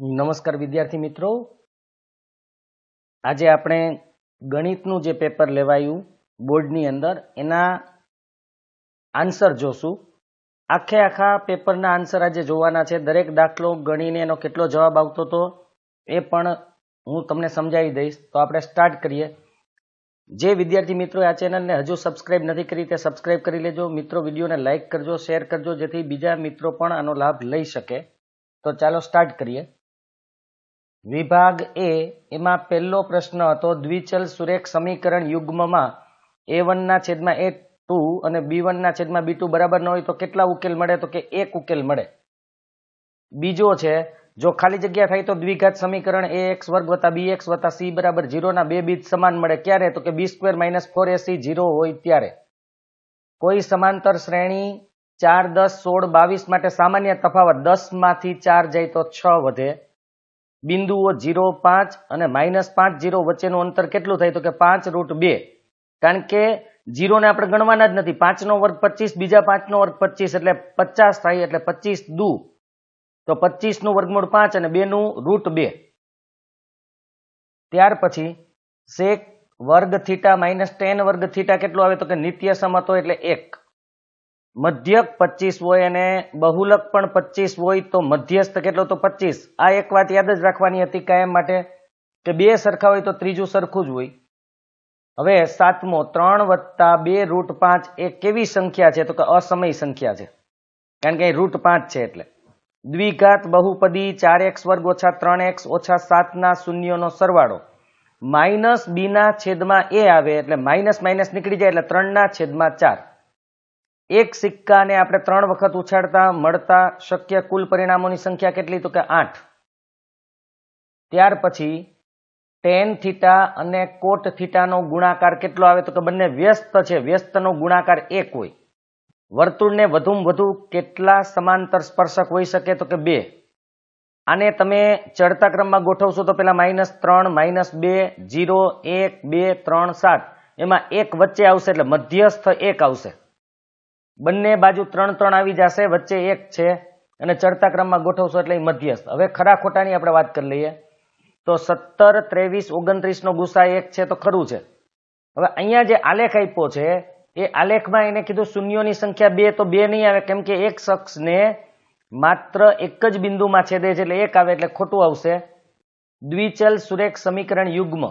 નમસ્કાર વિદ્યાર્થી મિત્રો. આજે આપણે ગણિતનું જે પેપર લેવાયું બોર્ડની અંદર, એના આન્સર જોશું. આખે આખા પેપરના આન્સર આજે જોવાના છે. દરેક દાખલો ગણીને એનો કેટલો જવાબ આવતો હતો એ પણ હું તમને સમજાવી દઈશ. તો આપણે સ્ટાર્ટ કરીએ. જે વિદ્યાર્થી મિત્રો આ ચેનલને હજુ સબસ્ક્રાઇબ નથી કરી તે સબસ્ક્રાઇબ કરી લેજો. મિત્રો વિડીયોને લાઇક કરજો, શેર કરજો, જેથી બીજા મિત્રો પણ આનો લાભ લઈ શકે. તો ચાલો સ્ટાર્ટ કરીએ. વિભાગ એ એમાં પહેલો પ્રશ્ન હતો દ્વિચલ સુરેખ સમીકરણ યુગ્મમાં એ વનના છેદમાં એ ટુ અને બી વનના છેદમાં બી ટુ બરાબર ન હોય તો કેટલા ઉકેલ મળે? તો કે એક ઉકેલ મળે. બીજો છે, જો ખાલી જગ્યા થાય તો દ્વિઘાત સમીકરણ એ એક્સ વર્ગ વત્તા બી એક્સ વત્તા સી બરાબર ઝીરોના બે બીજ સમાન મળે. ક્યારે? તો કે B square minus four A C zero હોય ત્યારે. કોઈ સમાંતર શ્રેણી ચાર દસ સોળ બાવીસ માટે સામાન્ય તફાવત દસમાંથી ચાર જાય તો છ વધે. બિંદુઓ જીરો, પાંચ અને માઇનસ પાંચ જીરો વચ્ચેનું અંતર કેટલું થાય? તો કે પાંચ રૂટ બે. કારણ કે જીરોને આપણે ગણવાના જ નથી. પાંચનો વર્ગ પચીસ, બીજા પાંચનો વર્ગ પચીસ, એટલે પચાસ થાય, એટલે પચીસ દુ. તો પચીસનું વર્ગમૂળ પાંચ અને બેનું રૂટ બે. ત્યાર પછી સેક વર્ગ થીટા માઇનસ ટેન વર્ગ થીટા કેટલું આવે? તો કે નિત્ય સમતો એટલે એક. મધ્યક પચીસ હોય અને બહુલક પણ પચીસ હોય તો મધ્યસ્થ કેટલો? તો પચીસ આ એક વાત યાદ જ રાખવાની હતી કાયમ માટે કે બે સરખા હોય તો ત્રીજું સરખું જ હોય. હવે સાતમો, ત્રણ વત્તા બે રૂટ પાંચ એ કેવી સંખ્યા છે? તો કે અસમય સંખ્યા છે. કારણ કે રૂટ પાંચ છે એટલે. દ્વિઘાત બહુપદી ચાર એક્સ વર્ગ ઓછા ત્રણ એક્સ ઓછા સાતના શૂન્યનો સરવાળો. માઇનસ બીના છેદમાં એ આવે એટલે માઇનસ માઇનસ નીકળી જાય એટલે ત્રણના છેદમાં ચાર. એક સિક્કાને આપણે ત્રણ વખત ઉછાળતા, મળતા શક્ય કુલ પરિણામોની સંખ્યા કેટલી? તો કે આઠ. ત્યાર પછી ટેન થીટા અને કોટ થીટાનો ગુણાકાર કેટલો આવે? તો કે બંને વ્યસ્ત છે. વ્યસ્તનો ગુણાકાર એક હોય. વર્તુળને વધુમાં વધુ કેટલા સમાંતર સ્પર્શક હોઈ શકે? તો કે બે. આને તમે ચડતા ક્રમમાં ગોઠવશો તો પેલા માઇનસ ત્રણ, માઇનસ બે જીરો એક, બે, ત્રણ, સાત. એમાં એક વચ્ચે આવશે એટલે મધ્યસ્થ એક આવશે. બંને બાજુ ત્રણ ત્રણ આવી જશે, વચ્ચે એક છે અને ચડતા ક્રમમાં ગોઠવશો એટલે મધ્યસ્થ. હવે ખરા ખોટાની આપણે વાત કરી લઈએ. તો સત્તર, ત્રેવીસ ઓગણત્રીસ નો ગુસા એક છે તો ખરું છે. હવે અહીંયા જે આલેખ આપ્યો છે, એ આલેખમાં એને કીધું શૂન્યોની સંખ્યા બે તો બે નહીં આવે, કેમ કે એક શખ્સને માત્ર એક જ બિંદુમાં છેદે છે એટલે એક આવે એટલે ખોટું આવશે. દ્વિચલ સુરેખ સમીકરણ યુગ્મ.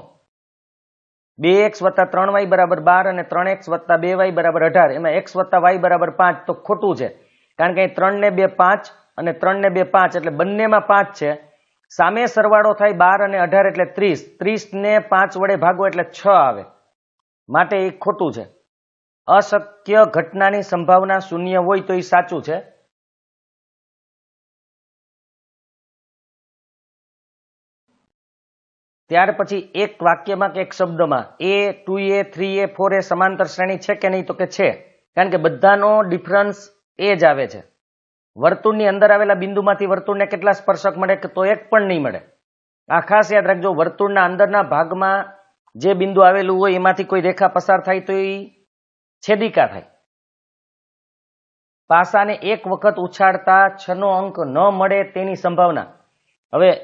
બે એક્સ વત્તા ત્રણ વાય બરાબર બાર અને ત્રણ એક્સ વત્તા બે વાય બરાબર અઢાર. એમાં એક્સ વત્તા વાય બરાબર પાંચ તો ખોટું છે. કારણ કે ત્રણ ને બે પાંચ અને ત્રણ ને બે પાંચ એટલે બંનેમાં પાંચ છે. સામે સરવાળો થાય બાર અને અઢાર એટલે ત્રીસ. ત્રીસ ને પાંચ વડે ભાગો એટલે છ આવે. માટે એ ખોટું છે. અશક્ય ઘટનાની સંભાવના શૂન્ય હોય તો એ સાચું છે. ત્યાર પછી એક વાક્યમાં કે એક શબ્દમાં, A, two, A, three, A, four, A સમાંતર શ્રેણી છે કે નહીં તો કે છે? કારણ કે બધાનો ડિફરન્સ એ જ આવે છે. વર્તુળની અંદર આવેલા બિંદુમાંથી વર્તુળને કેટલા સ્પર્શક મળે કે તો એક પણ નહીં મળે. આ ખાસ યાદ રાખજો, વર્તુળના અંદરના ભાગમાં જે બિંદુ આવેલું હોય એમાંથી કોઈ રેખા પસાર થાય તો એ છેદિકા થાય. પાસાને એક વખત ઉછાળતા છનો અંક ન મળે તેની સંભાવના. હવે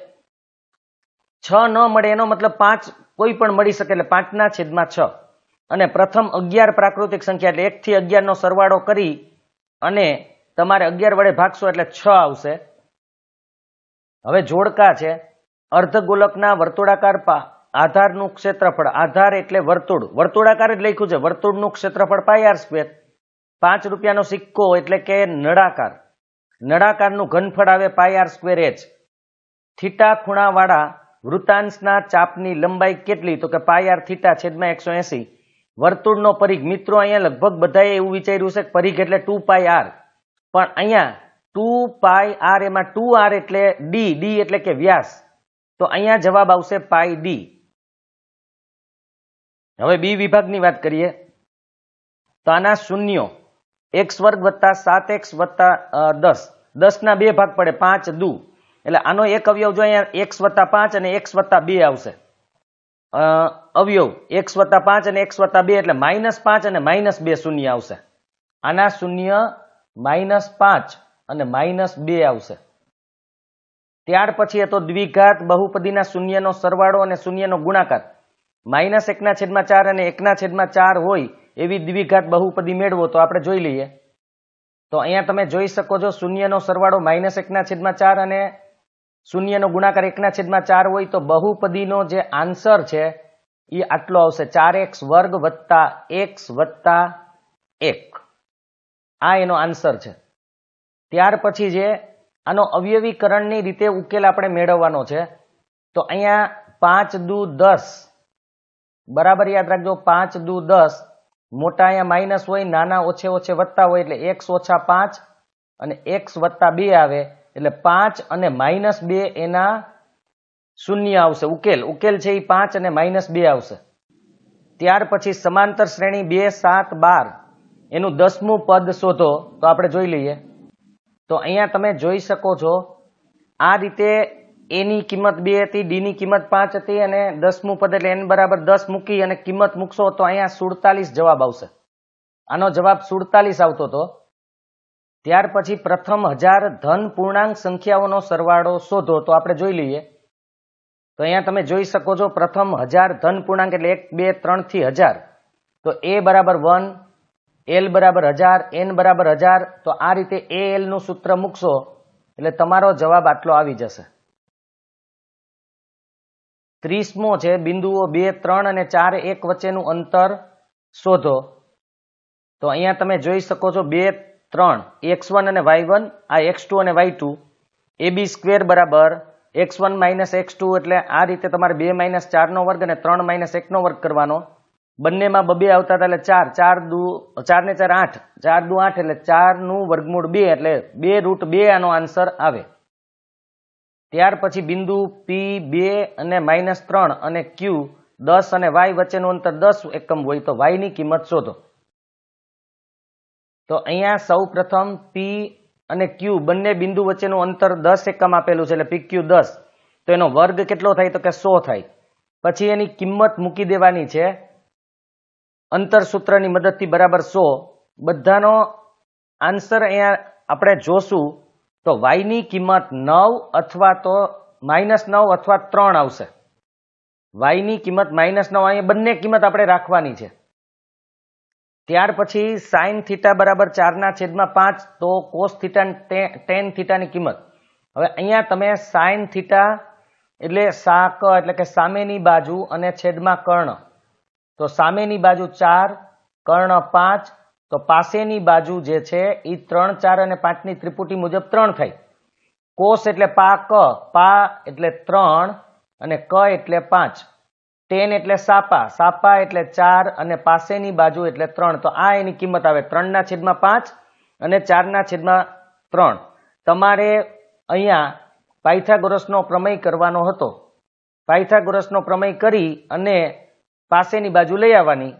છ ન મળે એનો મતલબ પાંચ કોઈ પણ મળી શકે એટલે પાંચના છેદમાં છ. અને પ્રથમ અગિયાર પ્રાકૃતિક સંખ્યા એટલે એકથી અગિયારનો સરવાળો કરી અને તમારે અગિયાર વડે ભાગશો એટલે છ આવશે. હવે જોડકા છે. અર્ધગોલકના વર્તુળાકાર આધારનું ક્ષેત્રફળ. આધાર એટલે વર્તુળ. વર્તુળાકાર જ લખ્યું છે. વર્તુળનું ક્ષેત્રફળ પાય આર સ્ક્વેર. પાંચ રૂપિયાનો સિક્કો એટલે કે નળાકાર. નળાકારનું ઘનફળ આવે pi r square H. Theta ખૂણાવાળા વૃતાંશના ચાપની લંબાઈ કેટલી? તો કે પાય આર થીટા છેદમાં એકસો એસી. વર્તુળનો પરિઘ. મિત્રો, અહીંયા લગભગ બધાએ એવું વિચાર્યું છે કે પરિઘ એટલે ટુ પાય આર. પણ અહીંયા ટુ પાય આર એમાં ટુ આર એટલે ડી. ડી એટલે કે વ્યાસ. તો અહીંયા જવાબ આવશે પાય ડી. હવે બી વિભાગની વાત કરીએ. તો આના શૂન્યો. એક્સ વર્ગ વત્તા સાત એક્સ વત્તા દસ. દસના બે ભાગ પડે. પાંચ દુ. એટલે આનો એક અવયવ જો અહીંયા એક્સ વત્તા પાંચ અને એક્સ વત્તા બે આવશે. અવયવ એક્સ વત્તા પાંચ અને એક્સ વત્તા બે એટલે માઇનસ પાંચ અને માઇનસ બે શૂન્ય આવશે. આના શૂન્ય માઇનસ પાંચ અને માઇનસ બે આવશે. ત્યાર પછી હતો દ્વિઘાત બહુપદીના શૂન્યનો સરવાળો અને શૂન્યનો ગુણાકાર. માઇનસ એકના છેદમાં ચાર અને એકના છેદમાં ચાર હોય એવી દ્વિઘાત બહુપદી મેળવો તો આપણે જોઈ લઈએ. તો અહીંયા તમે જોઈ શકો છો શૂન્યનો સરવાળો માઇનસ એકના છેદમાં ચાર અને શૂન્યનો ગુણાકાર એકના છેદમાં ચાર હોય તો બહુપદીનો જે આન્સર છે એ આટલો આવશે. ચાર એક્સ વર્ગ વત્તા એક્સ વત્તા એક. આ એનો આન્સર છે. ત્યાર પછી જે આનો અવયવીકરણની રીતે ઉકેલ આપણે મેળવવાનો છે, તો અહીંયા પાંચ દુ દસ. બરાબર યાદ રાખજો, પાંચ દુ દસ મોટા અહીંયા માઇનસ હોય, નાના ઓછે ઓછે વત્તા હોય એટલે એક્સ ઓછા પાંચ અને એક્સ વત્તા બે આવે. એટલે પાંચ અને માઇનસ બે એના શૂન્ય આવશે. ઉકેલ. ઉકેલ છે એ પાંચ અને માઇનસ બે આવશે. ત્યાર પછી સમાંતર શ્રેણી બે, સાત, બાર. એનું દસમું પદ શોધો. તો આપણે જોઈ લઈએ. તો અહીંયા તમે જોઈ શકો છો, આ રીતે એની કિંમત બે હતી ડીની કિંમત પાંચ હતી અને દસમું પદ એટલે એન બરાબર દસ મૂકી અને કિંમત મૂકશો તો અહીંયા સુડતાલીસ જવાબ આવશે. આનો જવાબ સુડતાલીસ આવતો હતો. ત્યાર પછી પ્રથમ હજાર ધન પૂર્ણાંક સંખ્યાઓનો સરવાળો શોધો. તો આપણે જોઈ લઈએ. તો અહીંયા તમે જોઈ શકો છો પ્રથમ હજાર ધન પૂર્ણાંક એટલે એક, બે, ત્રણથી હજાર. તો એ બરાબર વન, એલ બરાબર હજાર, એન બરાબર હજાર. તો આ રીતે એ એલનું સૂત્ર મૂકશો એટલે તમારો જવાબ આટલો આવી જશે. ત્રીસમો છે બિંદુઓ બે, ત્રણ અને ચાર એક વચ્ચેનું અંતર શોધો. તો અહીંયા તમે જોઈ શકો છો બે ત્રણ, એક્સ વન અને વાય વન, આ એક્સ ટુ અને y two. A B square બરાબર, x one minus x two એટલે આ રીતે તમારે બે માઇનસ ચારનો વર્ગ અને ત્રણ માઇનસ એકનો વર્ગ કરવાનો. બંનેમાં બબે આવતા હતા એટલે ચાર ચાર દુ, ચાર ને ચાર આઠ. ચાર દુ આઠ એટલે ચારનું વર્ગમૂળ બે એટલે બે રૂટ બે આનો આન્સર આવે. ત્યાર પછી બિંદુ પી બે અને માઇનસ ત્રણ અને ક્યુ દસ અને વાય વચ્ચેનું અંતર દસ એકમ હોય તો વાયની કિંમત શોધો. તો અહીંયા સૌ પ્રથમ પી અને ક્યુ બંને બિંદુ વચ્ચેનું અંતર દસ એકમ આપેલું છે એટલે પી ક્યુ દસ. તો એનો વર્ગ કેટલો થાય તો કે સો થાય. પછી એની કિંમત મૂકી દેવાની છે. અંતર સૂત્રની મદદથી બરાબર સો. બધાનો આન્સર અહીંયા આપણે જોશું. તો વાયની કિંમત નવ અથવા તો માઇનસ નવ અથવા ત્રણ આવશે. વાયની કિંમત માઇનસ નવ, અહીંયા બંને કિંમત આપણે રાખવાની છે. ત્યાર પછી સાઇન થીટા બરાબર ચારના છેદમાં પાંચ, તો કોસ થીટા ટેન થીટાની કિંમત. હવે અહીંયા તમે સાઇન થીટા એટલે સાક એટલે કે સામેની બાજુ અને છેદમાં કર્ણ. તો સામેની બાજુ ચાર, કર્ણ પાંચ, તો પાસેની બાજુ જે છે એ ત્રણ, ચાર અને પાંચની ત્રિપુટી મુજબ ત્રણ થાય. કોષ એટલે પા ક, પા એટલે ત્રણ અને ક એટલે પાંચ. ટેન એટલે સાપા સાપા એટલે ચાર અને પાસેની બાજુ એટલે ત્રણ. તો આ એની કિંમત આવે ત્રણના છેદમાં પાંચ અને ચારના છેદમાં ત્રણ. તમારે અહીંયા પાયથાગોરસનો પ્રમેય કરવાનો હતો. પાયથાગોરસનો પ્રમેય કરી અને પાસેની બાજુ લઈ આવવાની.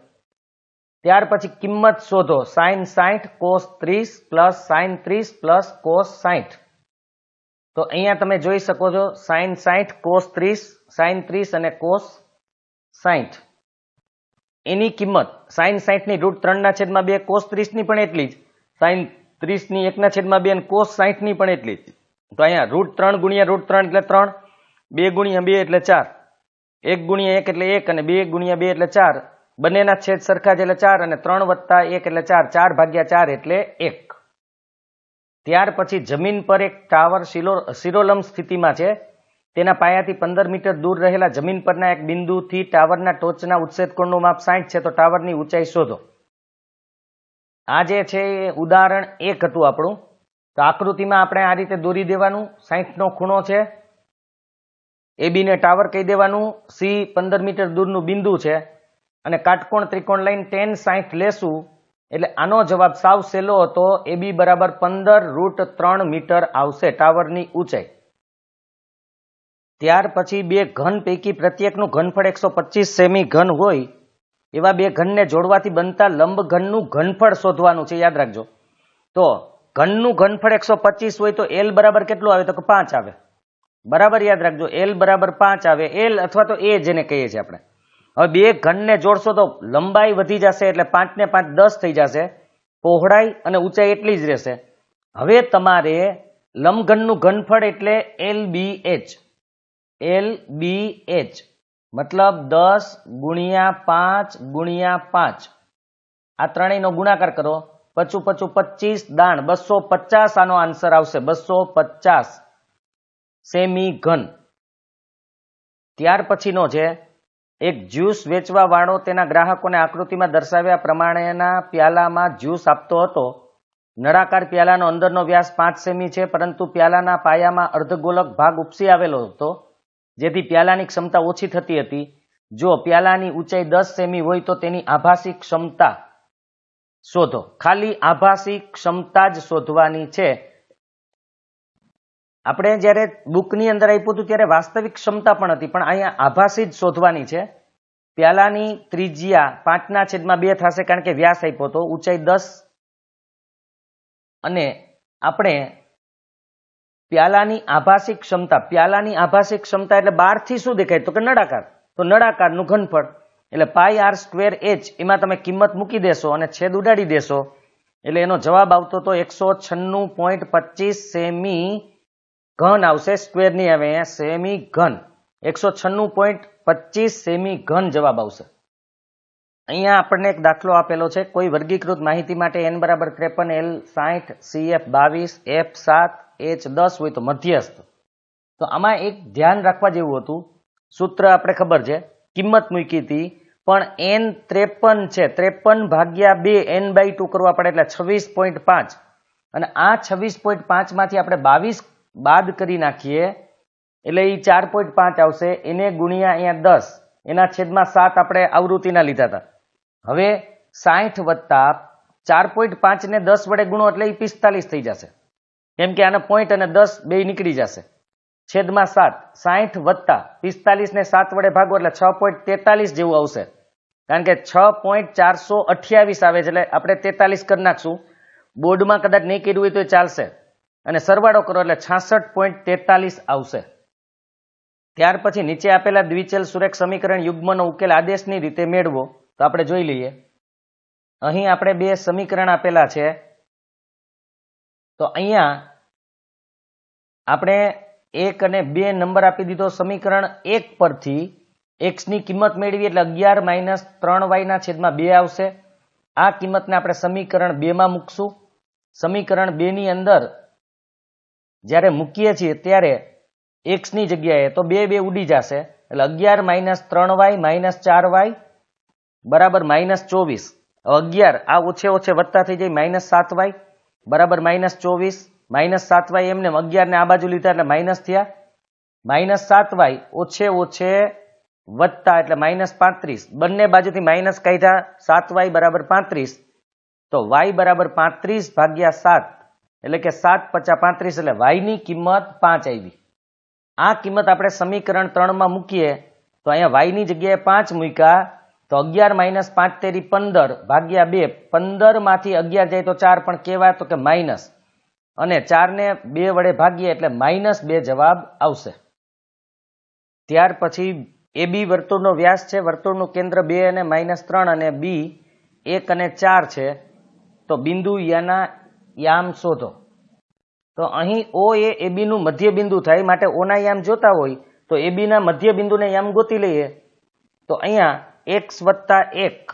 ત્યાર પછી કિંમત શોધો. સાઈન સાઠ કોસ ત્રીસ, પ્લસ સાઈન ત્રીસ, પ્લસ કોસ સાઠ તો અહીંયા તમે જોઈ શકો છો સાઈન સાઠ કોસ ત્રીસ, સાઈન ત્રીસ અને કોસ સાઠ એની કિંમત, સાઈન સાઠની રૂટ ત્રણ ના છેદમાં બે, કોસ ત્રીસની પણ એટલી જ. સાઈન ત્રીસની એકના છેદમાં બે અને કોસ સાઠની પણ એટલી જ. તો અહીંયા રૂટ ત્રણ ગુણ્યા રૂટ ત્રણ એટલે ત્રણ, બે ગુણ્યા બે એટલે ચાર. એક ગુણ્યા એક એટલે એક અને બે ગુણ્યા બે એટલે ચાર. બંનેના છેદ સરખા જ એટલે ચાર અને ત્રણ વત્તા એક એટલે ચાર ચાર ભાગ્યા ચાર એટલે એક. ત્યાર પછી જમીન પર એક ટાવર શિરોલમ સ્થિતિમાં છે. તેના પાયાથી પંદર મીટર દૂર રહેલા જમીન પરના એક બિંદુથી ટાવરના ટોચના ઉચ્છેદ કોણનું માપ સાઠ છે, તો ટાવરની ઊંચાઈ શોધો. આ જે છે એ ઉદાહરણ એક હતું આપણું. તો આકૃતિમાં આપણે આ રીતે દોરી દેવાનું. સાઠનો ખૂણો છે. એ બીને ટાવર કહી દેવાનું. સી પંદર મીટર દૂરનું બિંદુ છે. અને કાટકોણ ત્રિકોણ લાઈન ટેન સાઠ લેશું. એટલે આનો જવાબ સાવ સહેલો હતો. એ બી બરાબર પંદર રૂટ ત્રણ મીટર આવશે ટાવરની ઊંચાઈ. ત્યાર પછી બે ઘન પૈકી પ્રત્યેકનું ઘનફળ એકસો પચીસ સેમી ઘન હોય, એવા બે ઘનને જોડવાથી બનતા લંબ ઘનનું ઘનફળ શોધવાનું છે, યાદ રાખજો. તો ઘનનું ઘનફળ એકસો પચીસ હોય તો એલ બરાબર કેટલું આવે? તો કે પાંચ આવે. બરાબર યાદ રાખજો એલ બરાબર પાંચ આવે. એલ અથવા તો એ જેને કહીએ છીએ આપણે. હવે બે ઘનને જોડશો તો લંબાઈ વધી જશે એટલે પાંચને પાંચ દસ થઈ જશે. પહોળાઈ અને ઊંચાઈ એટલી જ રહેશે. હવે તમારે લંબઘનનું ઘનફળ એટલે L B H L B H મતલબ દસ ગુણ્યા પાંચ ગુણ્યા પાંચ. આ ત્રણેયનો ગુણાકાર કરો. પચું પચું પચીસ દાણ. બસો પચાસ આનો આન્સર આવશે. બસો પચાસ. સેમી ઘન ત્યાર પછીનો છે. એક જ્યુસ વેચવા વાળો તેના ગ્રાહકોને આકૃતિમાં દર્શાવ્યા પ્રમાણેના પ્યાલામાં જ્યુસ આપતો હતો. નળાકાર પ્યાલાનો અંદરનો વ્યાસ પાંચ સેમી છે, પરંતુ પ્યાલાના પાયામાં અર્ધગોલક ભાગ ઉપસી આવેલો હતો. જેથી પ્યાલાની ક્ષમતા ઓછી થતી હતી. જો પ્યાલાની ઊંચાઈ દસ સેમી હોય તો તેની આભાસી ક્ષમતા શોધો. ખાલી આભાસી ક્ષમતા જ શોધવાની છે. આપણે જ્યારે બુકની અંદર આપ્યું હતું ત્યારે વાસ્તવિક ક્ષમતા પણ હતી, પણ અહીંયા આભાસી જ શોધવાની છે. પ્યાલાની ત્રિજ્યા પાંચના છેદમાં બે થશે કારણ કે વ્યાસ આપ્યો હતો. ઊંચાઈ દસ અને આપણે પ્યાલાની આભાસી ક્ષમતા, પ્યાલાની આભાસી ક્ષમતા એટલે બારથી શું દેખાય? તો કે નળાકાર. તો નળાકારનું ઘનફળ. એટલે પાઈ આર સ્ક્વેર એચ, એમાં તમે કિંમત મૂકી દેશો અને છેદ ઉડાડી દેશો. એટલે એનો જવાબ આવતો તો એકસો છન્નું પોઈન્ટ પચીસ સેમી ઘન આવશે. સ્ક્વેર નહીં આવે સેમી ઘન. એકસો છન્નું પોઈન્ટ પચીસ સેમી ઘન જવાબ આવશે. અહીંયા આપણને એક દાખલો આપેલો છે. કોઈ વર્ગીકૃત માહિતી માટે એન બરાબર ત્રેપન એલ સાઠ સી એફ બાવીસ એફ સાત એચ દસ હોય તો મધ્યસ્થ. તો આમાં એક ધ્યાન રાખવા જેવું હતું. સૂત્ર આપણે ખબર છે. કિંમત મૂકી હતી. પણ એન ત્રેપન છે. ત્રેપન ભાગ્યા બે એન બાય ટુ કરવા પડે એટલે છવ્વીસ પોઈન્ટ પાંચ. અને આ છવ્વીસ પોઈન્ટ પાંચમાંથી આપણે બાવીસ બાદ કરી નાખીએ. એટલે એ ચાર પોઈન્ટ પાંચ આવશે. એને ગુણ્યા અહીંયા દસ. એના છેદમાં સાત આપણે આવૃત્તિના લીધા હતા. હવે સાઠ વત્તા ચાર પોઈન્ટ પાંચ ને દસ વડે ગુણો એટલે એ પિસ્તાલીસ થઈ જશે. કેમ કે આના પોઈન્ટ અને દસ બે નીકળી જશે. છેદમાં સાત સાઠ વત્તા પિસ્તાલીસ ને સાત વડે ભાગો એટલે છ પોઈન્ટ તેતાલીસ જેવું આવશે. કારણ કે છ પોઈન્ટ ચારસો અઠ્યાવીસ આવે છે એટલે આપણે તેતાલીસ કરી નાખશું. બોર્ડમાં કદાચ નહીં કર્યું હોય તો એ ચાલશે. અને સરવાળો કરો એટલે છાસઠ પોઈન્ટ તેતાલીસ આવશે. ત્યાર પછી નીચે આપેલા દ્વિચલ સુરેખ સમીકરણ યુગ્મનો ઉકેલ આદેશની રીતે મેળવો. તો આપણે જોઈ લઈએ. અહીં આપણે બે સમીકરણ આપેલા છે. તો અહીંયા આપણે એક અને બે નંબર આપી દીધો સમીકરણ એક પરથી એક્સની કિંમત મેળવી એટલે અગિયાર માઇનસ ત્રણ વાયના છેદમાં બે આવશે. આ કિંમતને આપણે સમીકરણ બે માં મૂકશું. સમીકરણ બે ની અંદર જ્યારે મૂકીએ છીએ ત્યારે એક્સની જગ્યાએ તો બે બે ઉડી જશે. એટલે અગિયાર માઇનસ ત્રણ વાય માઇનસ ચાર વાય બરાબર માઇનસ ચોવીસ. અગિયાર આ ઓછે ઓછે વધતા થઈ જાય માઇનસ સાત વાય. બરાબર માઇનસ ચોવીસ, માઇનસ સાત વાય એમને અગિયાર ને આ બાજુ લીધા એટલે માઇનસ થયા. માઇનસ સાત વાય ઓછે ઓછે વધતા એટલે માઇનસ પાંત્રીસ. બંને બાજુથી માઇનસ કાઢ્યા, સાત વાય બરાબર પાંત્રીસ. તો વાય બરાબર પાંત્રીસ ભાગ્યા સાત, એટલે કે સાત પચાસ પાંત્રીસ, એટલે વાયની કિંમત પાંચ આવી. આ કિંમત આપણે સમીકરણ ત્રણમાં મૂકીએ, તો અહીંયા વાયની જગ્યાએ પાંચ મૂક્યા અગિયાર માઇનસ પાંચ તેરી પંદર ભાગ્યા બે, પંદરમાંથી અગિયાર જાય તો ચાર, પણ કેવા તો કે માઇનસ. અને ચારને બે વડે ભાગીએ એટલે માઇનસ બે જવાબ આવશે. ત્યાર પછી એ બી વર્તુળનો વ્યાસ છે, વર્તુળનું કેન્દ્ર બે અને માઇનસ ત્રણ અને બી એક અને ચાર છે. તો બિંદુ યાના યામ શોધો. તો અહીં ઓ એ એબી નું મધ્ય બિંદુ થાય માટે ઓના યામ જોતા હોય, તો એ બીના મધ્ય બિંદુને યામ ગોતી લઈએ. તો અહીંયા એક્સ વત્તા એક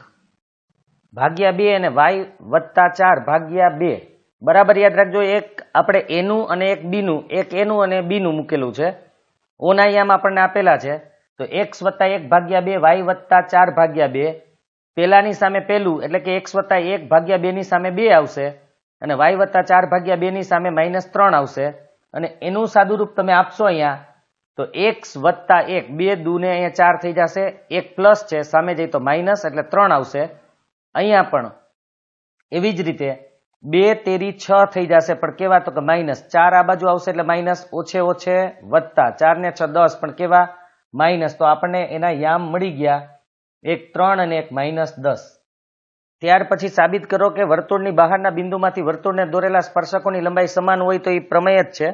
ભાગ્યા બે અને વાય વત્તા ચાર ભાગ્યા બે. બરાબર યાદ રાખજો, એક આપણે એનું અને એક બીનું એક એનું અને બીનું મૂકેલું છે. ઓનાયામ આપણને આપેલા છે. તો એક્સ વત્તા એક ભાગ્યા બે વાય વત્તા ચાર ભાગ્યા બે. પેલાની સામે પેલું, એટલે કે એક્સ વત્તા એક ભાગ્યા બેની સામે બે આવશે અને વાય વત્તા ચાર ભાગ્યા બેની સામે માઇનસ ત્રણ આવશે. અને એનું સાદુરૂપ તમે આપશો અહીંયા તો એક્સ વત્તા એક, બે દુને અહીંયા ચાર થઈ જશે. એક પ્લસ છે, સામે જઈ તો માઇનસ એટલે ત્રણ આવશે. અહીંયા પણ એવી જ રીતે બે તેરી છ થઈ જશે, પણ કેવા તો કે માઇનસ ચાર આ બાજુ આવશે એટલે માઇનસ ઓછે ઓછે વત્તા. ચાર ને છ દસ, પણ કેવા? માઇનસ તો આપણને એના યામ મળી ગયા એક ત્રણ અને એક માઇનસ દસ. ત્યાર પછી સાબિત કરો કે વર્તુળની બહારના બિંદુમાંથી વર્તુળને દોરેલા સ્પર્શકોની લંબાઈ સમાન હોય તો એ પ્રમેય જ છે.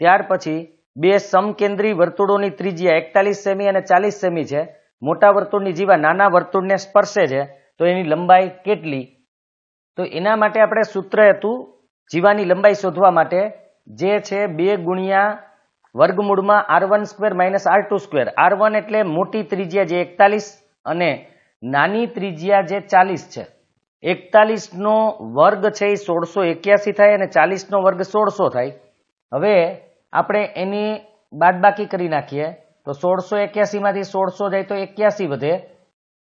ત્યાર પછી બે સમકેન્દ્રી વર્તુળોની ત્રિજ્યા એકતાલીસ સેમી અને ચાલીસ સેમી છે. મોટા વર્તુળની જીવા નાના વર્તુળને સ્પર્શે છે. તો એની લંબાઈ કેટલી? તો એના માટે આપણે સૂત્ર હતું જીવાની લંબાઈ શોધવા માટે જે છે બે ગુણ્યા વર્ગમૂળમાં r one square minus r two square. R one એટલે મોટી ત્રિજ્યા જે એકતાલીસ અને નાની ત્રિજ્યા જે ચાલીસ છે. એકતાલીસનો વર્ગ છે એ સોળસો એક્યાસી થાય અને ચાલીસનો વર્ગ સોળસો થાય. હવે આપણે એની બાદબાકી કરી નાખીએ, તો સોળસો એક્યાસીમાંથી સોળસો જાય તો એક્યાસી વધે.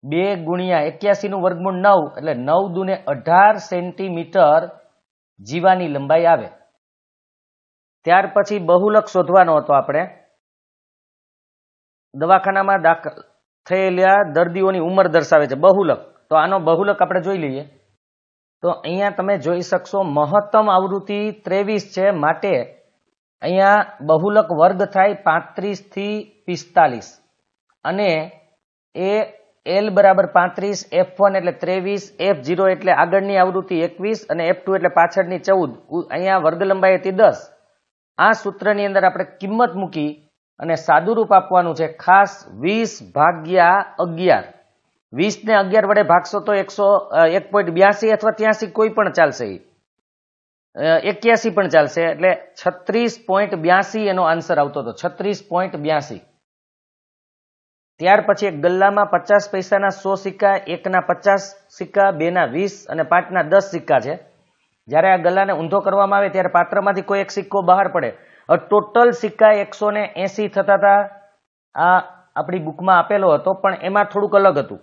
બે ગુણ્યા એક્યાસીનું વર્ગમૂળ નવ, એટલે નવ દુને અઢાર સેન્ટીમીટર જીવાની લંબાઈ આવે. ત્યાર પછી બહુલક શોધવાનો હતો આપણે. દવાખાનામાં દાખલ થયેલા દર્દીઓની ઉંમર દર્શાવે છે, બહુલક. તો આનો બહુલક આપણે જોઈ લઈએ. તો અહીંયા તમે જોઈ શકશો મહત્તમ આવૃત્તિ ત્રેવીસ છે, માટે અહીંયા બહુલક વર્ગ થાય પાંત્રીસથી પિસ્તાલીસ. અને એ એલ બરાબર પાંત્રીસ એફ વન એટલે ત્રેવીસ એફ ઝીરો એટલે આગળની આવૃત્તિ એકવીસ અને એફ ટુ એટલે પાછળની ચૌદ. અહીંયા વર્ગ લંબાઈ હતી દસ. આ સૂત્રની અંદર આપણે કિંમત મૂકી અને સાદુરૂપ આપવાનું છે ખાસ વીસ ભાગ્યા અગિયાર. વીસ ને અગિયાર વડે ભાગશો તો એકસો એક પોઈન્ટ બ્યાસી અથવા ત્યાંસી કોઈ પણ ચાલશે. અ, એક્યાસી પણ ચાલશે, એટલે છત્રીસ પોઈન્ટ બ્યાસી એનો આન્સર આવતો હતો. છત્રીસ પોઈન્ટ બ્યાસી. ત્યાર પછી એક ગલ્લામાં પચાસ પૈસાના સો સિક્કા, એકના પચાસ સિક્કા, બેના વીસ અને પાંચના દસ સિક્કા છે. જ્યારે આ ગલ્લાને ઊંધો કરવામાં આવે ત્યારે પાત્રમાંથી કોઈ એક સિક્કો બહાર પડે. ટોટલ સિક્કા એકસો ને એસી થતા હતા. આ આપણી બુકમાં આપેલો હતો, પણ એમાં થોડુંક અલગ હતું.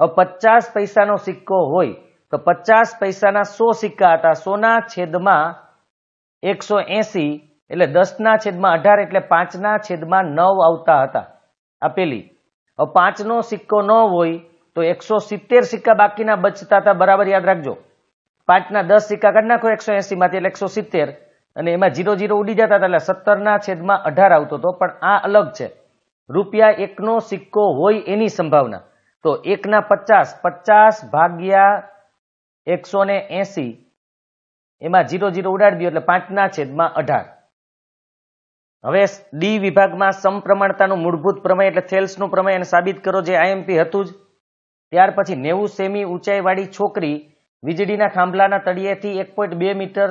પચાસ પૈસાનો સિક્કો હોય તો પચાસ પૈસાના સો સિક્કા હતા. સોના છેદમાં એકસો એસી એટલે દસના છેદમાં અઢાર એટલે પાંચના છેદમાં નવ આવતા હતા આપેલી હવે પાંચનો સિક્કો ન હોય તો એકસો સિત્તેર સિક્કા બાકીના બચતા હતા. બરાબર યાદ રાખજો. પાંચના દસ સિક્કા કાઢી નાખો એકસો એસીમાંથી એટલે એકસો સિત્તેર અને એમાં જીરો જીરો ઉડી જતા હતા એટલે સત્તરના છેદમાં અઢાર આવતો હતો. પણ આ અલગ છે. રૂપિયા એકનો સિક્કો હોય એની સંભાવના. તો એકના પચાસ પચાસ ભાગ્યા એકસો ને એસી. એમાં જીરો જીરો ઉડાડી દો એટલે પાંચના છેદમાં અઢાર. હવે ડી વિભાગમાં સમપ્રમાણતાનું મૂળભૂત પ્રમેય એટલે થેલ્સનું પ્રમેય એને સાબિત કરો જે આઈએમપી હતું જ. ત્યાર પછી નેવું સેમી ઊંચાઈવાળી છોકરી વીજળીના થાંભલાના તળિયેથી એક પોઈન્ટ બે મીટર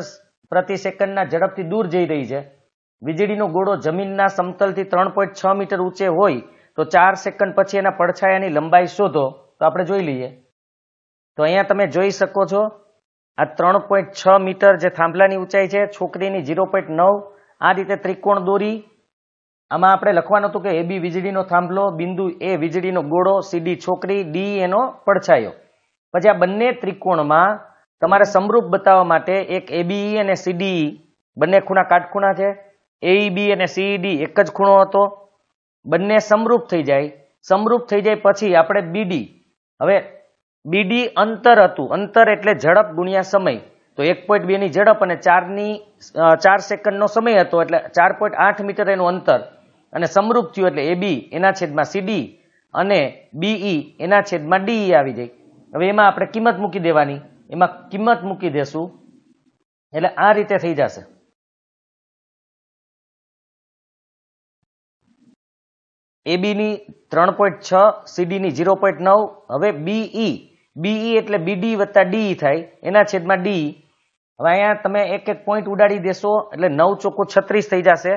પ્રતિ સેકન્ડના ઝડપથી દૂર જઈ રહી છે. વીજળીનો ગોળો જમીનના સમતલથી ત્રણ પોઈન્ટ છ મીટર ઊંચે હોય તો ચાર સેકન્ડ પછી એના પડછાયાની લંબાઈ શોધો. તો આપણે જોઈ લઈએ. તો અહીંયા તમે જોઈ શકો છો, આ ત્રણ પોઈન્ટ છ મીટર જે થાંભલાની ઊંચાઈ છે, છોકરીની ઝીરો પોઈન્ટ નવ, આ રીતે ત્રિકોણ દોરી. આમાં આપણે લખવાનું હતું કે એબી વીજળીનો થાંભલો, બિંદુ એ વીજળીનો ગોળો સીડી છોકરી, ડી એનો પડછાયો. પછી આ બંને ત્રિકોણમાં તમારે સમરૂપ બતાવવા માટે એક એબીઈ અને સીડીઈ બંને ખૂણા કાટખૂણા છે. એઈબી અને સીઈડી એક જ ખૂણો હતો. બંને સમરૂપ થઈ જાય. સમરૂપ થઈ જાય પછી આપણે બીડી હવે બીડી અંતર હતું. અંતર એટલે ઝડપ ગુણ્યા સમય. તો એક પોઈન્ટ બે ની ઝડપ અને ચારની ચાર સેકન્ડનો સમય હતો એટલે ચાર પોઈન્ટ આઠ મીટર એનું અંતર. અને સમરૂપ થયું એટલે એબી એના છેદમાં સીડી અને બીઈ એના છેદમાં ડીઈ આવી જાય. હવે એમાં આપણે કિંમત મૂકી દેવાની. એમાં કિંમત મૂકી દેશું. એટલે આ રીતે થઈ જશે. એબીની ત્રણ પોઈન્ટ છ સીડીની ઝીરો પોઈન્ટ નવ, હવે બીઈ બીઈ એટલે બીડી વત્તા ડી થાય. એના છેદમાં ડી હવે અહીંયા તમે એક એક પોઈન્ટ ઉડાડી દેશો, એટલે નવ ચોખ્ખું છત્રીસ થઈ જશે.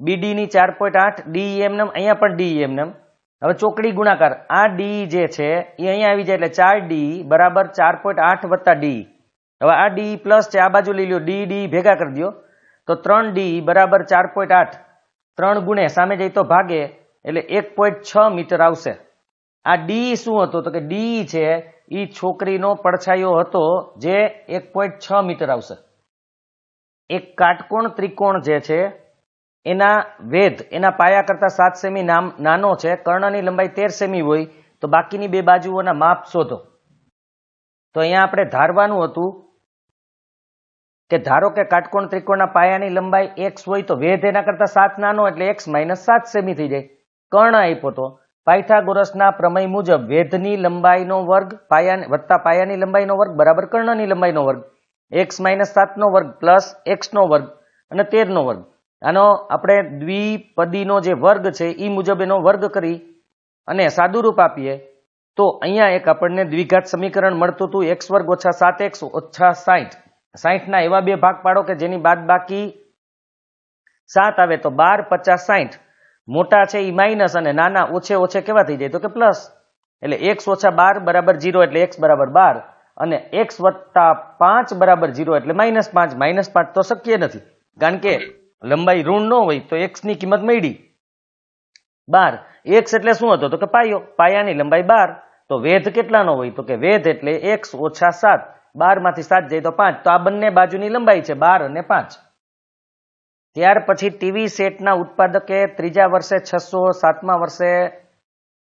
બીડી ની ચાર પોઈન્ટ આઠ ડી એમનેમ અહીંયા પણ ડી એમનેમ હવે ચોકડી ગુણાકાર. આ ડી જે છે, એ અહીંયા આવી જાય એટલે ચાર ડી બરાબર ચાર પોઈન્ટ આઠ વત્તા ડી હવે આ ડી પ્લસ છે, આ બાજુ લઈ લો ડી ડી ભેગા કરી દો તો ત્રણ ડી બરાબર ચાર પોઈન્ટ આઠ. ત્રણ ગુણે સામે જઈ તો ભાગે, એટલે એક પોઈન્ટ છ મીટર આવશે. આ ડી શું હતો? તો કે ડી છે એ છોકરીનો પડછાયો હતો જે એક પોઈન્ટ છ મીટર આવશે. એક કાટકોણ ત્રિકોણ જે છે, એના વેધ, એના પાયા કરતા સાત સેમી નામ, નાનો છે, કર્ણની લંબાઈ તેર સેમી હોય, તો બાકીની બે બાજુઓના માપ શોધો. તો અહીંયા આપણે ધારવાનું હતું કે ધારો કે કાટકોણ ત્રિકોણના પાયાની લંબાઈ એક્સ હોય તો વેધ એના કરતા સાત નાનો એટલે એક્સ માઇનસ સાત સેમી થઈ જાય. કર્ણ આપ્યો તો પાયથાગોરસના પ્રમેય મુજબ વેધની લંબાઈનો વર્ગ પાયા વત્તા પાયાની લંબાઈનો વર્ગ બરાબર કર્ણની લંબાઈનો વર્ગ. એક્સ માઇનસ સાતનો વર્ગ પ્લસ એક્સનો વર્ગ અને તેરનો વર્ગ. આનો આપણે દ્વિપદીનો જે વર્ગ છે એ મુજબ એનો વર્ગ કરી અને સાદુરૂપ આપીએ તો અહીંયા એક આપણને દ્વિઘાત સમીકરણ મળતું હતું એક્સ વર્ગ ઓછા સાત એક્સ ઓછા સાઠ સાઠના એવા બે ભાગ પાડો કે જેની બાદ બાકી સાત આવે તો બાર પચાસ સાઠ મોટા છે એ માઇનસ અને નાના ઓછે ઓછે કેવા થઈ જાય? તો કે પ્લસ એટલે એક્સ ઓછા બાર બરાબર જીરો એટલે એક્સ બરાબર બાર. અને એક્સ વત્તા પાંચ બરાબર જીરો એટલે માઇનસ પાંચ. માઇનસ પાંચ તો શક્ય નથી. કારણ કે લંબાઈ ઋણ ન હોય તો એક્સની કિંમત મળી. બાર. એક્સ એટલે શું હતો? તો કે પાયો. પાયાની લંબાઈ બાર. તો વેધ કેટલાનો હોય? તો કે વેધ એટલે એક્સ ઓછા સાત. બારમાંથી સાત જાય તો પાંચ. તો આ બંને બાજુની લંબાઈ છે બાર અને પાંચ. ત્યાર પછી ટીવી સેટના ઉત્પાદકે ત્રીજા વર્ષે છસો, સાતમા વર્ષે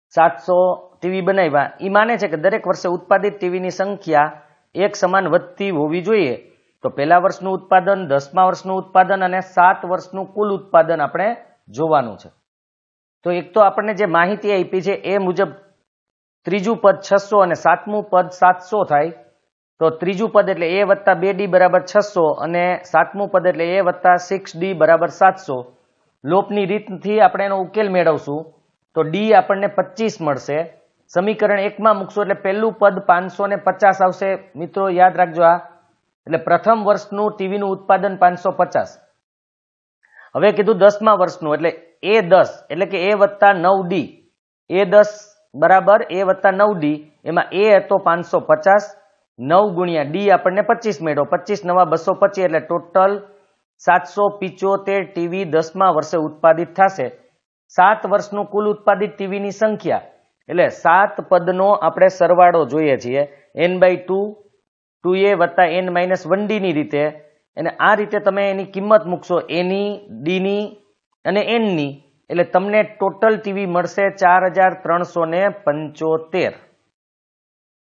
સાતસો ટીવી બનાવ્યા. એ માને છે કે દરેક વર્ષે ઉત્પાદિત ટીવીની સંખ્યા એક સમાન વધતી હોવી જોઈએ. તો પહેલા વર્ષનું ઉત્પાદન, દસમા વર્ષનું ઉત્પાદન અને સાત વર્ષનું કુલ ઉત્પાદન આપણે જોવાનું છે. તો એક તો આપણને જે માહિતી આપી છે એ મુજબ ત્રીજું પદ છસો અને સાતમું પદ સાતસો થાય. તો ત્રીજું પદ એટલે એ વત્તા બે ડી બરાબર છસો અને સાતમું પદ એટલે એ વત્તા સિક્સ ડી બરાબર સાતસો. લોપની રીતથી આપણે એનો ઉકેલ મેળવશું. તો ડી આપણને પચીસ મળશે. સમીકરણ એકમાં મૂકશો એટલે પહેલું પદ પાંચસો ને પચાસ આવશે. મિત્રો, યાદ રાખજો આ. એટલે પ્રથમ વર્ષનું ટીવીનું ઉત્પાદન પાંચસો પચાસ. હવે કીધું દસમા વર્ષનું એટલે એ દસ, એટલે કે એ વત્તા નવ ડી. એ દસ બરાબર એ વત્તા નવ ડી. એમાં એ હતો પાંચસો પચાસ. નવ ગુણ્યા ડી આપણને પચીસ મેળો પચીસ નવા બસો પચીસ એટલે ટોટલ સાતસો પિચોતેર ટીવી દસમા વર્ષે ઉત્પાદિત થશે. સાત વર્ષનું કુલ ઉત્પાદિત ટીવીની સંખ્યા. એટલે સાત પદનો આપણે સરવાળો જોઈએ છીએ. N by two two a વત્તા એન માઇનસ વન ડીની રીતે. અને આ રીતે તમે એની કિંમત મૂકશો. એની ડીની અને એનની એટલે તમને ટોટલ ટીવી મળશે ચાર હજાર ત્રણસો પંચોતેર.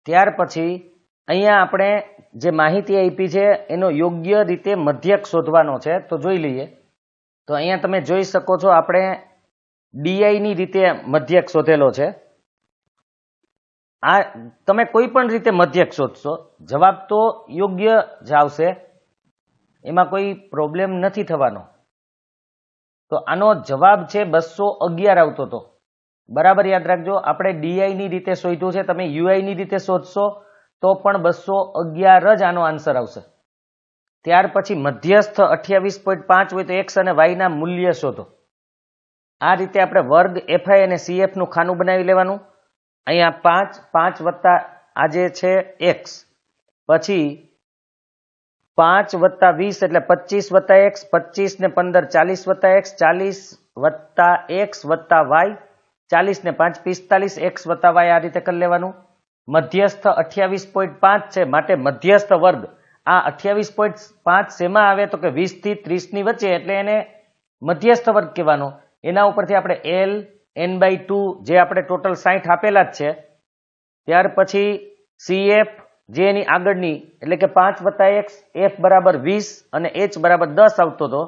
ત્યાર પછી અહીંયા આપણે જે માહિતી આપી છે, એનો યોગ્ય રીતે મધ્યક શોધવાનો છે, તો જોઈ લઈએ. તો અહીંયા તમે જોઈ શકો છો, આપણે ડીઆઈની રીતે મધ્યક શોધેલો છે. આ તમે કોઈ પણ રીતે મધ્યક શોધશો, જવાબ તો યોગ્ય જ આવશે. એમાં કોઈ પ્રોબ્લેમ નથી થવાનો. તો આનો જવાબ છે બસો અગિયાર આવતો હતો. બરાબર યાદ રાખજો, આપણે ડીઆઈની રીતે શોધ્યું છે, તમે યુઆઈની રીતે શોધશો તો પણ બસો અગિયાર જ આનો આન્સર આવશે. ત્યાર પછી મધ્યસ્થ અઠ્યાવીસ પોઈન્ટ પાંચ હોય તો એક્સ અને વાયના મૂલ્ય શોધો. આ રીતે આપણે વર્ગ એફઆઈ અને સીએફનું ખાનું બનાવી લેવાનું. અહીંયા પાંચ પાંચ વત્તા આજે છે એક્સ પછી પાંચ વત્તા વીસ એટલે પચીસ વત્તા એક્સ પચીસ ને પંદર ચાલીસ વત્તા એક્સ ચાલીસ વત્તા એક્સ વત્તા વાય ચાલીસ ને પાંચ પિસ્તાલીસ એક્સ વત્તા વાય આ રીતે કરી લેવાનું. મધ્યસ્થ અઠ્યાવીસ પોઈન્ટ પાંચ છે. માટે મધ્યસ્થ વર્ગ. આ અઠ્યાવીસ પોઈન્ટ પાંચ શેમાં આવે? તો કે વીસથી ત્રીસ વચ્ચે. એટલે એને મધ્યસ્થ વર્ગ કહેવાનો. એના ઉપરથી આપણે એલ એન બાય ટુ જે આપણે ટોટલ સાઠ આપેલા જ છે. ત્યાર પછી સીએફ જે એની આગળની, એટલે કે પાંચ વત્તા એક્સ એફ બરાબર વીસ અને એચ બરાબર દસ આવતો હતો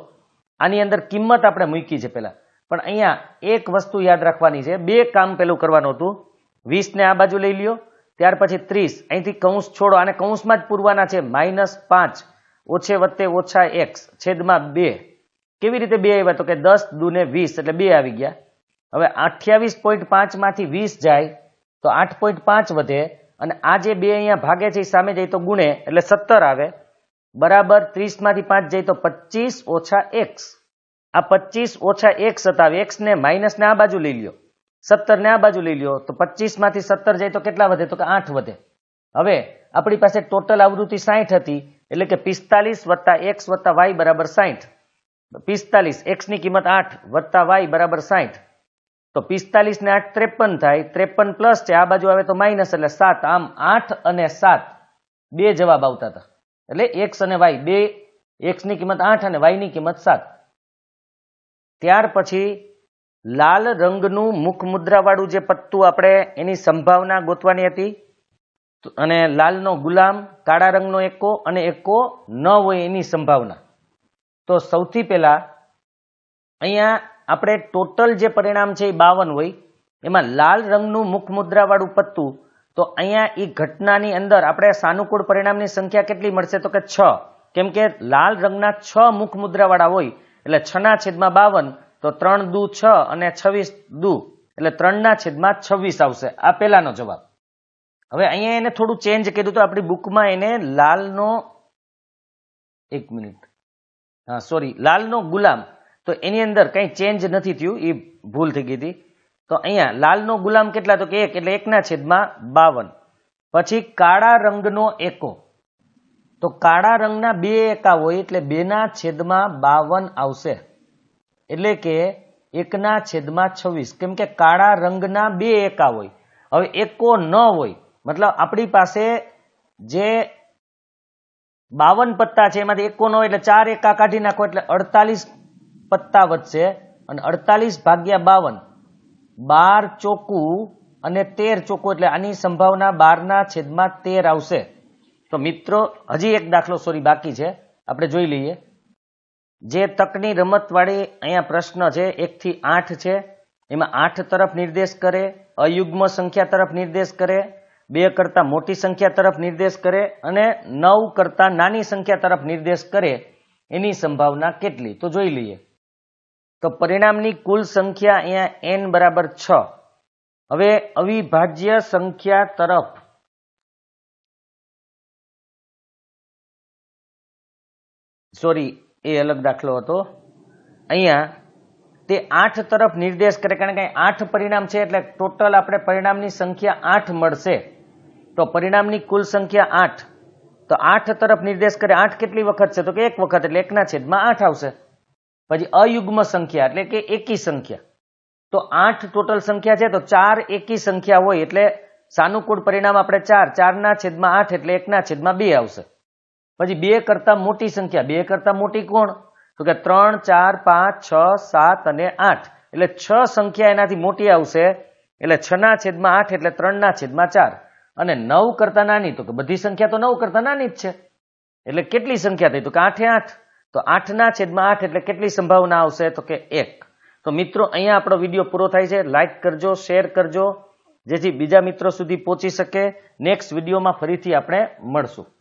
આની અંદર કિંમત આપણે મૂકી છે પેલા પણ અહીંયા એક વસ્તુ યાદ રાખવાની છે. બે કામ પેલું કરવાનું હતું. વીસને આ બાજુ લઈ લ્યો. ત્યાર પછી ત્રીસ. અહીંથી કૌંસ છોડો. અને કૌંસમાં જ પૂરવાના છે. માઇનસ પાંચ. ઓછે વત્તે ઓછા એક્સ છેદમાં બે. કેવી રીતે બે આવ્યા? તો કે દસ દુને વીસ. એટલે બે આવી ગયા. હવે અઠ્યાવીસ પોઈન્ટ પાંચમાંથી વીસ જાય તો આઠ પોઈન્ટ પાંચ વધે. અને આ જે બે અહીંયા ભાગે છે સામે જાય તો ગુણે. એટલે સત્તર આવે. બરાબર ત્રીસમાંથી પાંચ જાય તો પચીસ ઓછા એક્સ આ પચીસ ઓછા એક્સ સતાવે. એક્સ ને માઇનસ આ બાજુ લઈ લ્યો. સત્તર ને આ બાજુ લઈ લ્યો, તો પચીસમાંથી સત્તર જાય તો કેટલા વધે? તો કે આઠ વધે. હવે, આપણી પાસે ટોટલ આવૃત્તિ સાઠ હતી, એટલે કે પિસ્તાલીસ વત્તા એક્સ વત્તા વાય બરાબર સાઠ પિસ્તાલીસ એક્સની કિંમત આઠ વત્તા વાય બરાબર સાઠ તો પિસ્તાલીસ ને આઠ ત્રેપન થાય, ત્રેપન પ્લસ છે, આ બાજુ આવે તો માઇનસ, એટલે સાત. આમ આઠ અને સાત, બે જવાબ આવતા હતા. એટલે એક્સ અને વાય, બે એક્સની કિંમત આઠ અને વાયની કિંમત સાત. ત્યાર પછી લાલ રંગનું મુખ મુદ્રાવાળું જે પત્તું આપણે એની સંભાવના ગોતવાની હતી અને લાલનો ગુલામ, કાળા રંગનો એકો અને એકો ન હોય એની સંભાવના. તો સૌથી પહેલા અહીંયા આપણે ટોટલ જે પરિણામ છે એ બાવન હોય, એમાં લાલ રંગનું મુખ મુદ્રાવાળું પત્તું તો અહીંયા એ ઘટનાની અંદર આપણે સાનુકૂળ પરિણામની સંખ્યા કેટલી મળશે? તો કે છ. કેમ કે લાલ રંગના છ મુખ મુદ્રાવાળા હોય, એટલે છના છેદમાં બાવન તો ત્રણ દુ છ અને છવ્વીસ દુ. એટલે ત્રણના છેદમાં છવ્વીસ આવશે. આ પહેલાનો જવાબ. હવે અહીંયા એને થોડું ચેન્જ કર્યું તો આપણી બુકમાં એને લાલનો એક મિનિટ. હા સોરી લાલનો ગુલામ. તો એની અંદર કંઈ ચેન્જ નથી થયું, એ ભૂલ થઈ ગઈ હતી. તો અહીંયા લાલનો ગુલામ કેટલા? તો કે એક, એટલે એકના છેદમાં બાવન. પછી કાળા રંગનો એકો. તો કાળા રંગના બે એકા હોય, એટલે બેના છેદમાં બાવન આવશે. એટલે કે એકના છેદમાં છવ્વીસ. કેમ કે કાળા રંગના બે એકા હોય. હવે એકો ન હોય. મતલબ આપણી પાસે જે બાવન પત્તા છે, એમાંથી એકો ન હોય એટલે ચાર એકા કાઢી નાખો એટલે અડતાલીસ પત્તા વધશે અને અડતાલીસ ભાગ્યા બાવન. બાર ચોકું અને તેર ચોકું એટલે આની સંભાવના બારના છેદમાં તેર આવશે. તો મિત્રો, હજી એક દાખલો, સોરી, બાકી છે. આપણે જોઈ લઈએ. જે તકની રમતવાળી અહીંયા પ્રશ્ન છે, એકથી આઠ છે, એમાં આઠ તરફ નિર્દેશ કરે, અયુગ્મ સંખ્યા તરફ નિર્દેશ કરે, બે કરતા મોટી સંખ્યા તરફ નિર્દેશ કરે અને નવ કરતા નાની સંખ્યા તરફ નિર્દેશ કરે, એની સંભાવના કેટલી? તો જોઈ લઈએ. તો પરિણામની કુલ સંખ્યા અહીંયા એન બરાબર છ. હવે અવિભાજ્ય સંખ્યા તરફ. સોરી એ અલગ દાખલો હતો. અહીંયા તે આઠ તરફ નિર્દેશ કરે, કારણ કે આઠ પરિણામ છે, એટલે ટોટલ આપણે પરિણામની સંખ્યા આઠ મળશે. તો પરિણામની કુલ સંખ્યા આઠ. તો આઠ તરફ નિર્દેશ કરે, આઠ કેટલી વખત છે? તો કે એક વખત, એટલે એકના છેદમાં આઠ આવશે. પછી અયુગ્મ સંખ્યા, એટલે કે એકી સંખ્યા. તો આઠ ટોટલ સંખ્યા છે, તો ચાર એકી સંખ્યા હોય, એટલે સાનુકૂળ પરિણામ આપણે ચાર. ચારના છેદમાં આઠ, એટલે એકના છેદમાં બે આવશે. પછી બે કરતા મોટી સંખ્યા. બે કરતા મોટી કોણ? તો કે ત્રણ, ચાર, પાંચ, છ, સાત અને આઠ. એટલે છ સંખ્યા એનાથી મોટી આવશે. એટલે છ ના છેદમાં આઠ એટલે ત્રણ ના છેદમાં ચાર. અને નવ કરતા નાની, તો કે બધી સંખ્યા તો નવ કરતા નાની જ છે. એટલે કેટલી સંખ્યા થઈ? તો કે આઠે આઠ. તો આઠના છેદમાં આઠ એટલે કેટલી સંભાવના આવશે? તો કે એક. તો મિત્રો, અહીંયા આપણો વીડિયો પૂરો થાય છે. લાઇક કરજો શેર કરજો, જેથી બીજા મિત્રો સુધી પહોંચી શકે. નેક્સ્ટ વિડીયોમાં ફરીથી આપણે મળશું.